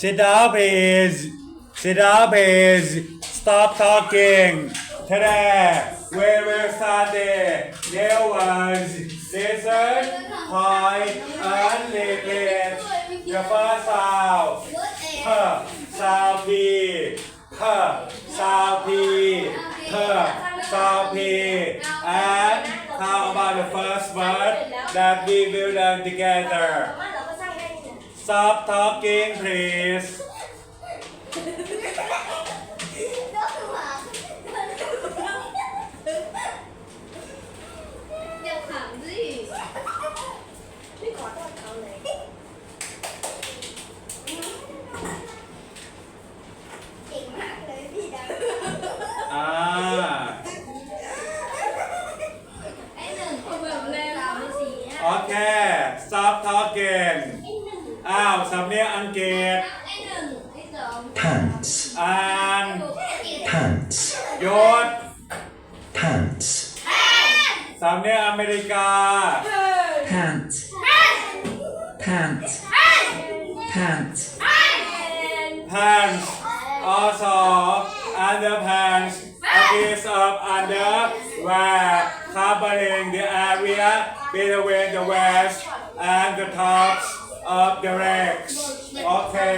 Sit down please Sit down please Stop talking. Today we will study new words Listen Point and repeat The first sound P sound P P sound P P sound P and how about the first word that we will learn together Stop talking please Okay, stop talking. อ้หนึ่ง อ้าวสำเนียงอังกฤษ ไอ้หนึ่งไอ้สอง pants, อ่าน pants, หยศ pants, สำเนียงอเมริกา pants, pants, pants, pants also underpants a piece of underwear covering the area between the waist and the tops up your ass. Okay.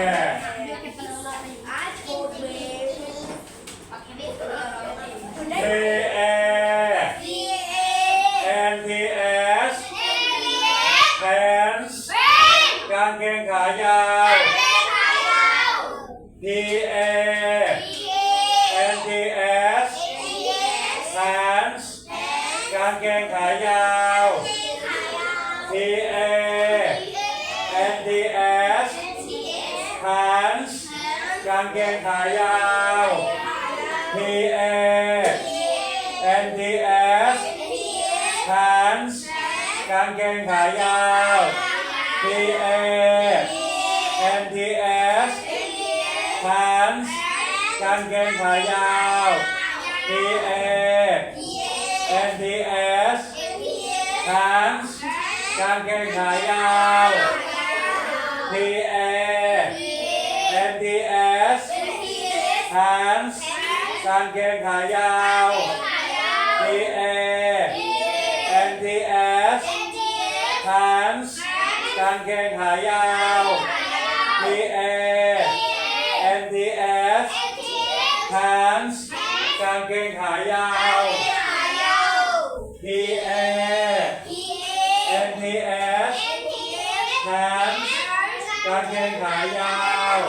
Yeah. กางเกงขายาว P A N T S pants กางเกงขายาว P A N T S pants กางเกงขายาว P A N T S pants กางเกงขายาว P A MTS Hands การเกงขายาว PA MTS Hands การเกงขายาว PA MTS Hands การเกงขายาว PA MTS Hands กางเกงขายาว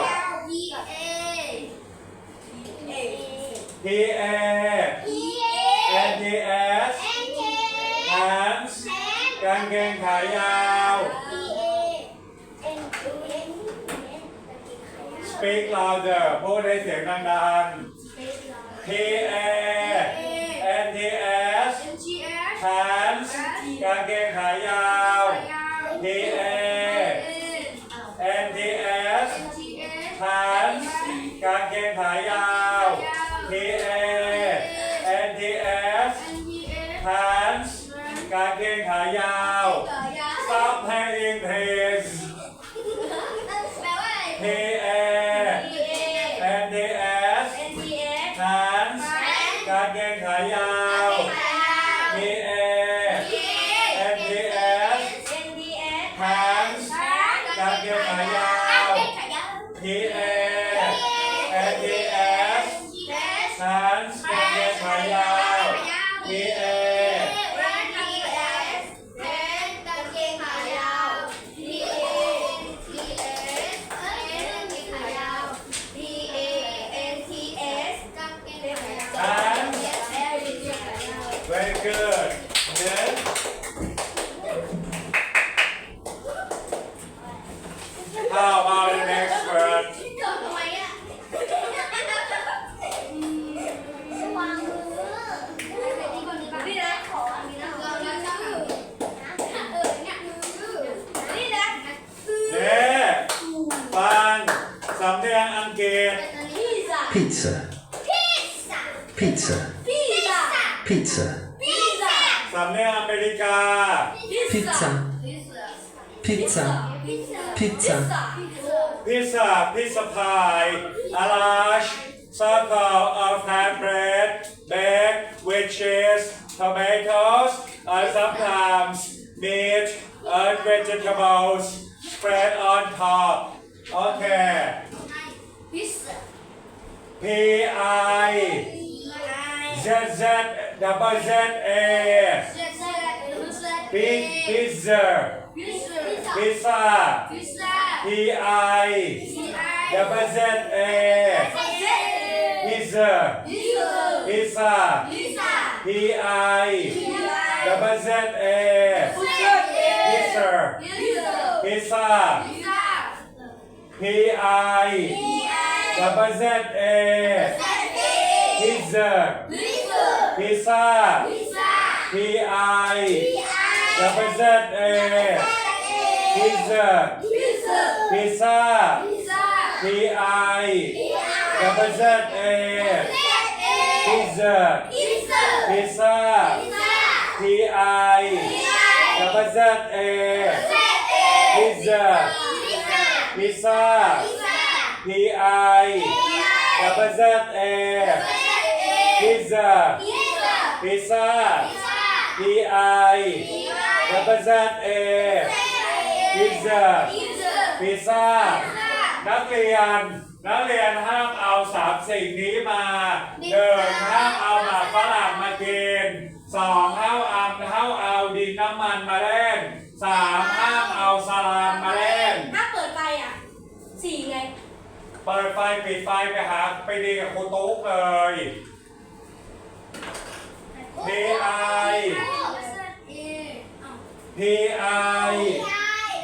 P A N T S pants กางเกงขายาว Speak louder พูดให้เสียงดังๆ P A N T S pants กางเกงขายาว P A pants กางเกงขายาว P A N T S pants กางเกงขายาว Stop playing please P how about the next word? นี่นะขออันนี้นะเราเราชื่อเออเนี่ยนี่นะเน่ฟังสำเนียงอังกฤษ พิซซ่า pizza, พิซซ่า pizza, พิซซ่า pizza, พิซซ่าสำเนียงอเมริกา pizza, pizza, พิซซ่า pizza, พิซซ่า pizza pizza. Pizza, pizza pie a large circle of hand bread baked with cheese tomatoes and sometimes meat and vegetables spread on top. Okay. Pizza. P I Z Z double Z A. Pi- pizza pizza P I. Double Z A. Pizza pizza P I. Double Z A. Pizza pizza P I. Double Z A. Pizza pizza P I. Double Z A pizza. Pizza. P I double Z A. Pizza. Pizza. P I double Z A. Pizza. Pizza. P I double Z A. Pizza. Pizza. P I double Z A pizza พิซซ่านักเรียน นักเรียนห้ามเอาสามสิ่งนี้มาหนึ่งห้ามเอาหมากฝรั่งมากินสองห้ามเอาห้ามเอาดินน้ำมันมาเล่นสามห้ามเอาสลามมาเล่นถ้าเปิดไฟอะสี่ไงเปิดไฟปิดไฟไปหาไปดีกับครูตุ๊กเลย P I P I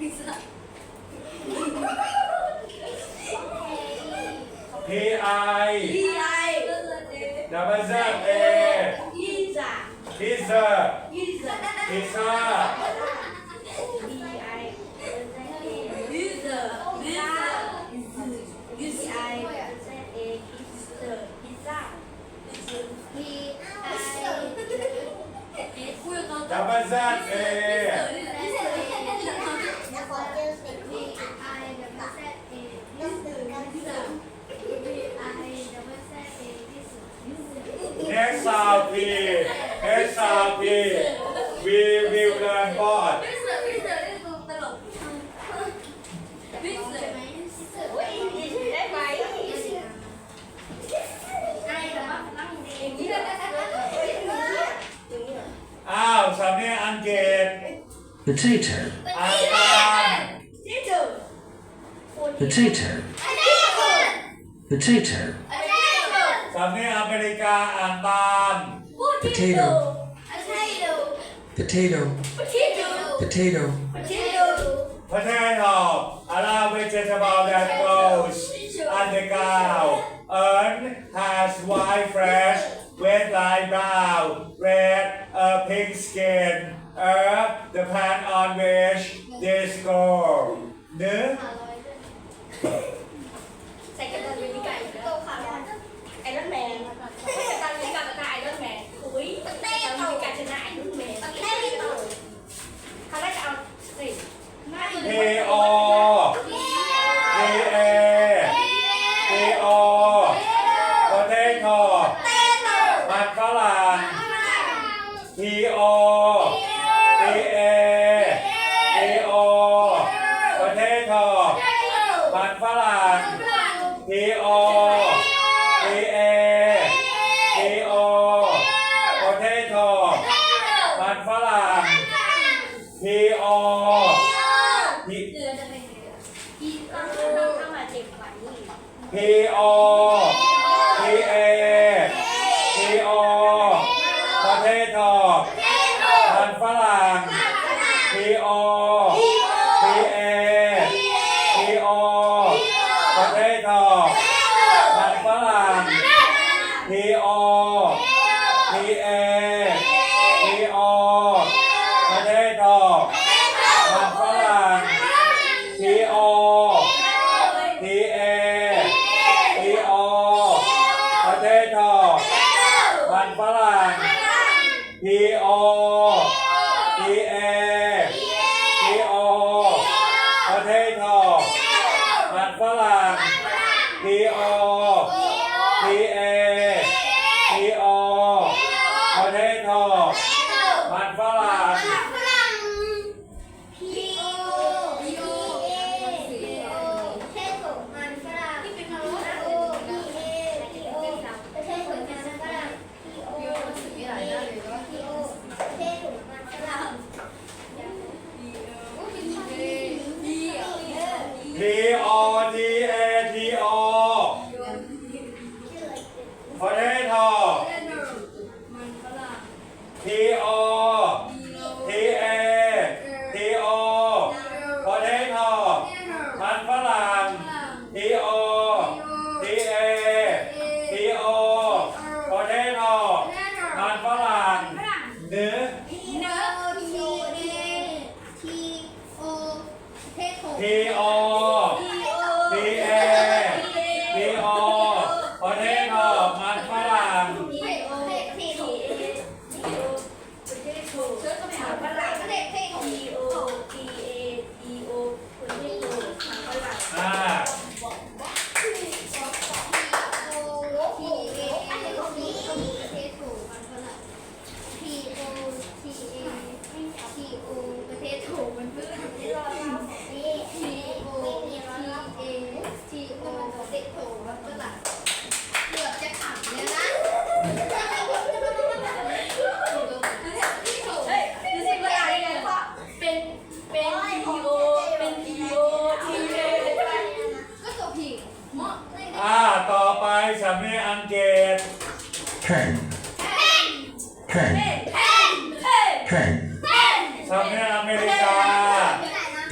P I. Double Z. A pizza. Pizza. Double Z. A here. SRP. Potato. Potato. Potato. Potato. Potato, potato, potato, potato. Potato. Potato. allow vegetable that grows on the ground earn has white flesh with light brown red a pink skin. Earth the plant on which this grow เพอ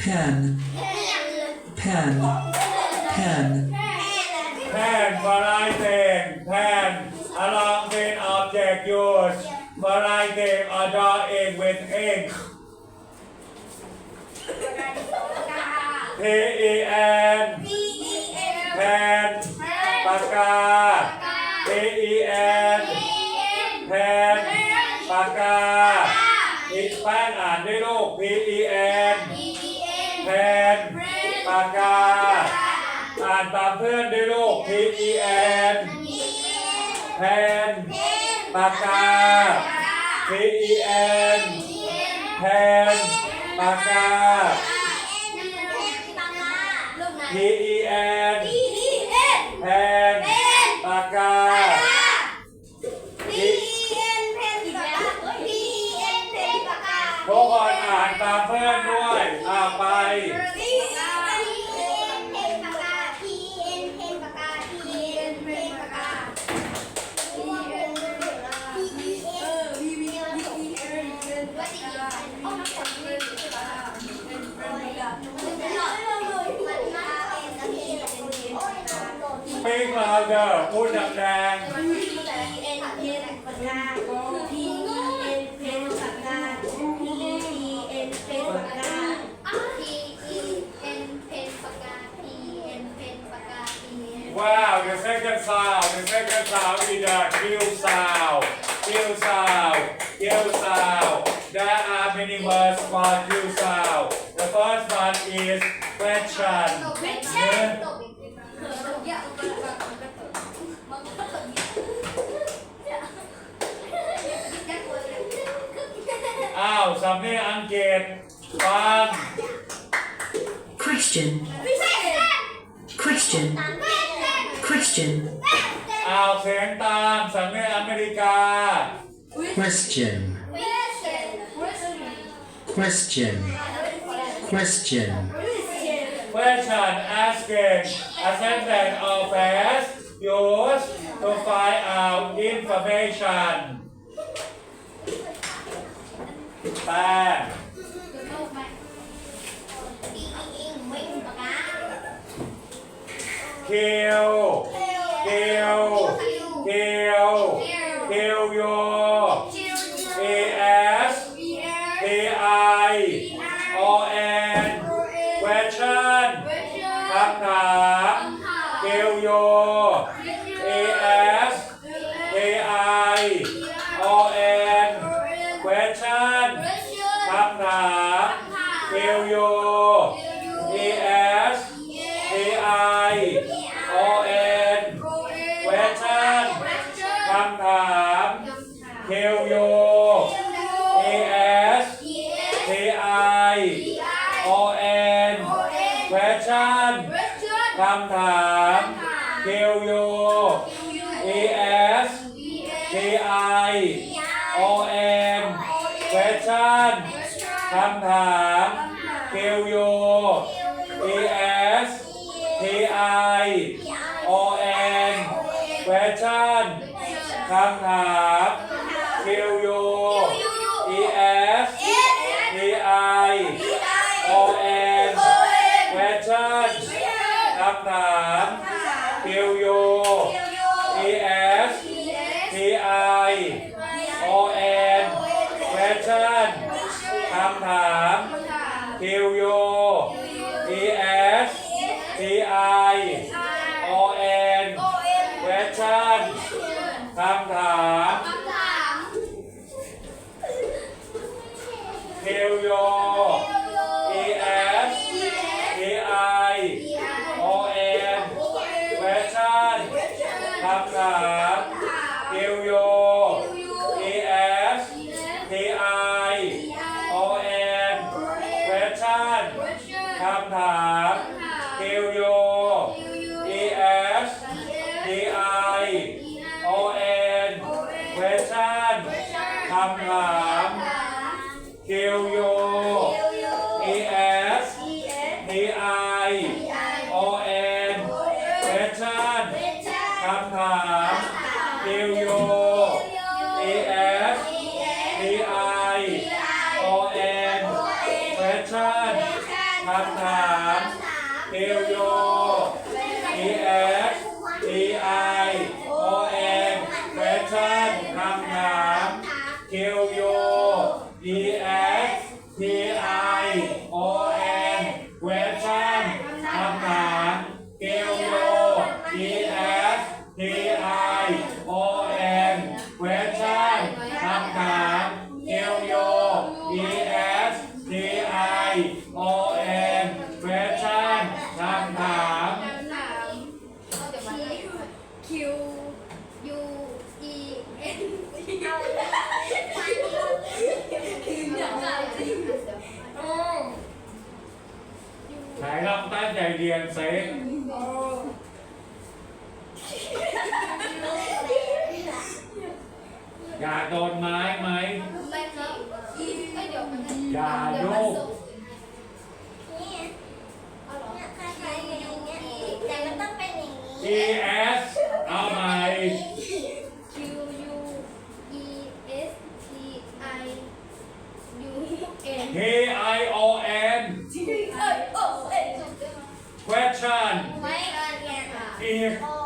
pen pen pen แพน variety pen along with object use variety or drawing with ink P E N แพนปากกาากกา อ่านตามเพื่อนด้วยลูก P E N แผ่นปากกา P E N แผ่นปากกา P E N แผ่นปากกา ทุกคนอ่านตามเพื่อนด้วยอ่าไป พูดดัง ๆ Wow the second sound the second sound is the Q sound Q sound Q sound There are many words for Q sound The first one is question อ้ สำเนียงอังกฤษฟัง Christian, Christian, Christian, อ้าวเสียงตามสำเนียงอเมริกา question, question, question, Question asking a sentence or phrase used to find out information แป้งเคียวเคียวเคียวเคียวโย คำถาม เกลโย A S K I O N question คำถาม เกลโย A S K I O N question คำถาม ถามคิวโย E S C I O N question คำถามคิวโย question คำถาม question ียนเซ็อย่าโดนไม้ไหมอย่ครับไม่เดี๋ยวมันจะอย่างนี้ việc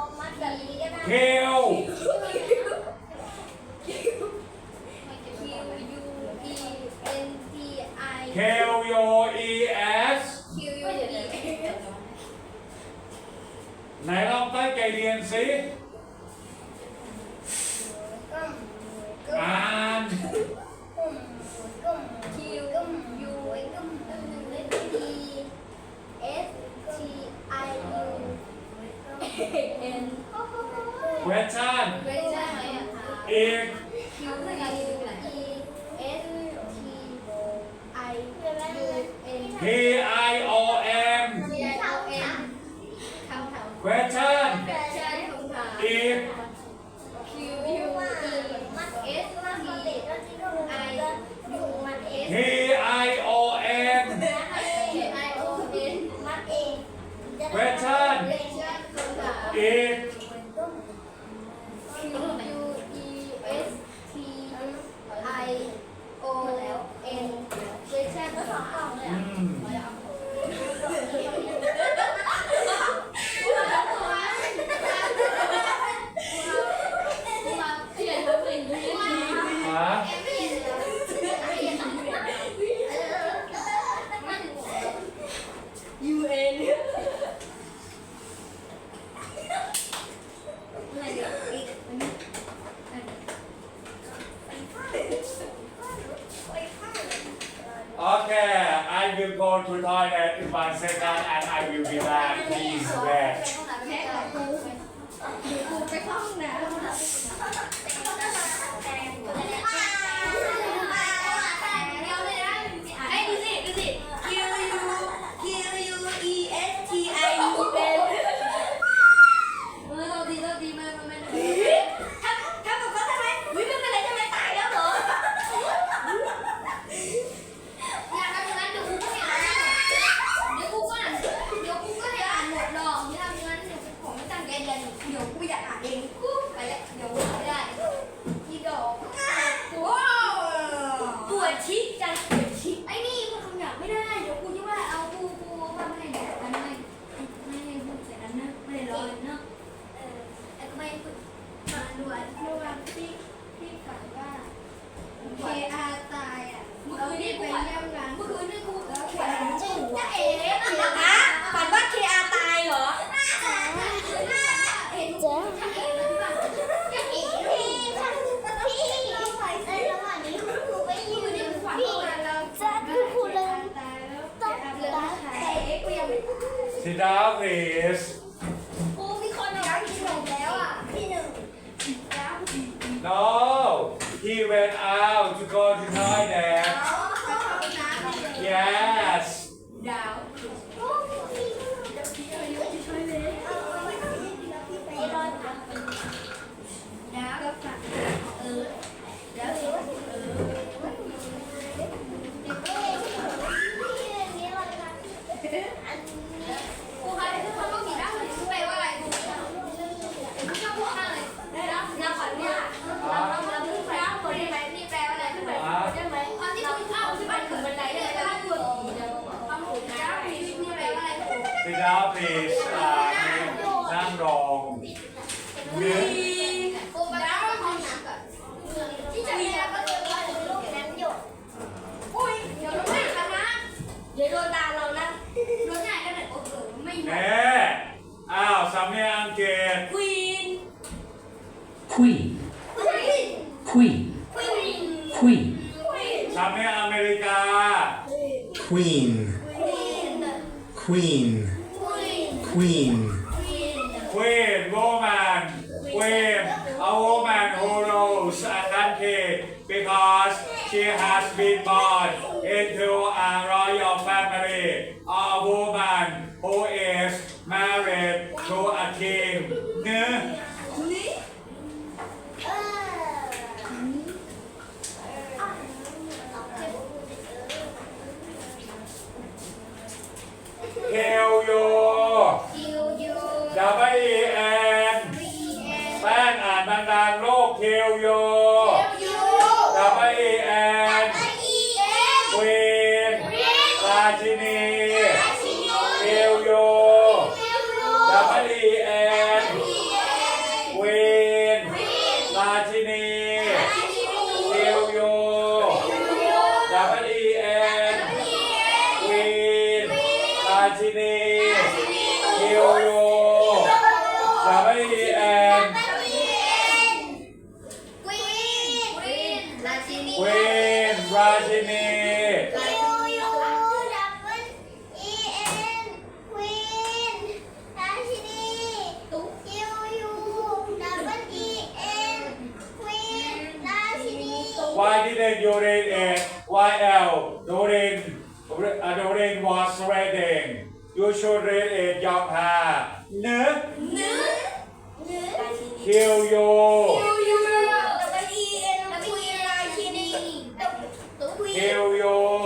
I will be back. Please back. เคอาตายอะเมื่อคืนนี่ไปเยี่ยมงานเมื่อคืนนี่กูแล้วขวัญจะจะเอ๋นะคะฝันว่าเคอาตายเหรอเห็นเจ๊สิดาเวส Happy God into a royal family, a woman who is married to a king. เนื้อ K U W E N แป้งอ่านดังๆโลก K U and Queen ราชินี Why didn't Doreen and uh, Y L? L Doreen uh, Doreen was reading You should read it ยอมพาเนื้อ Kill your. Kill your. Kill your.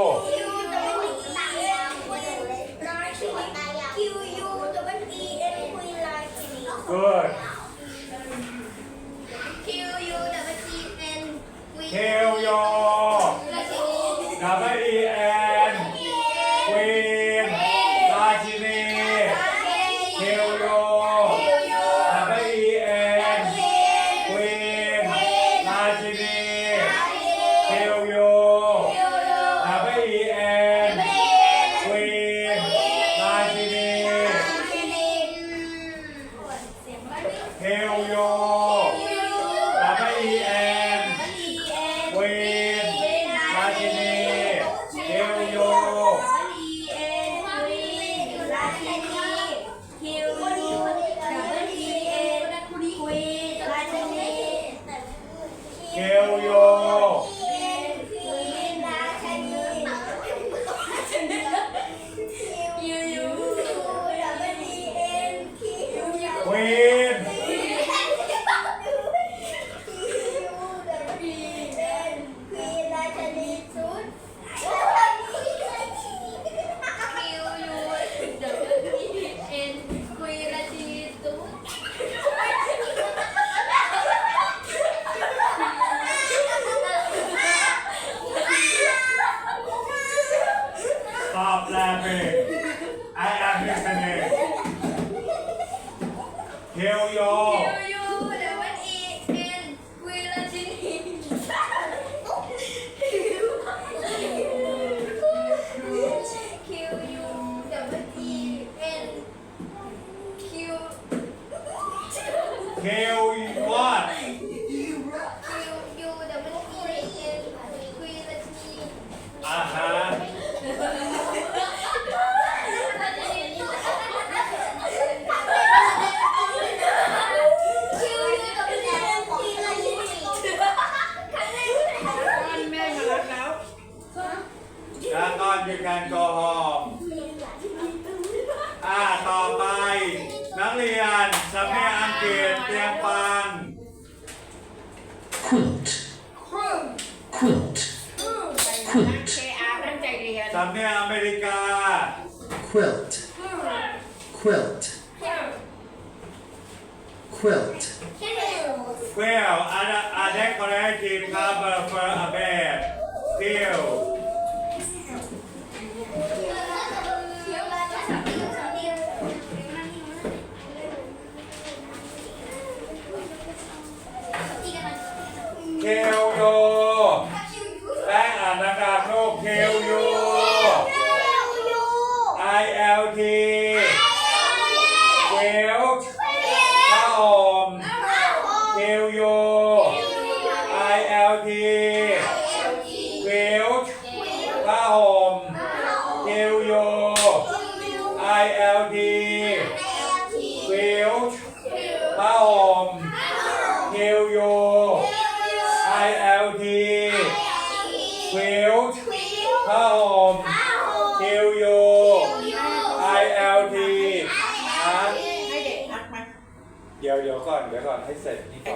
ยูแป้อ่านอากาศโลกคิวยู ILT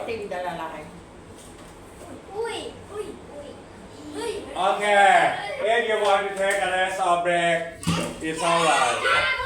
Lalaki. Uy! Uy! Okay, if you want to take a rest or break, it's alright.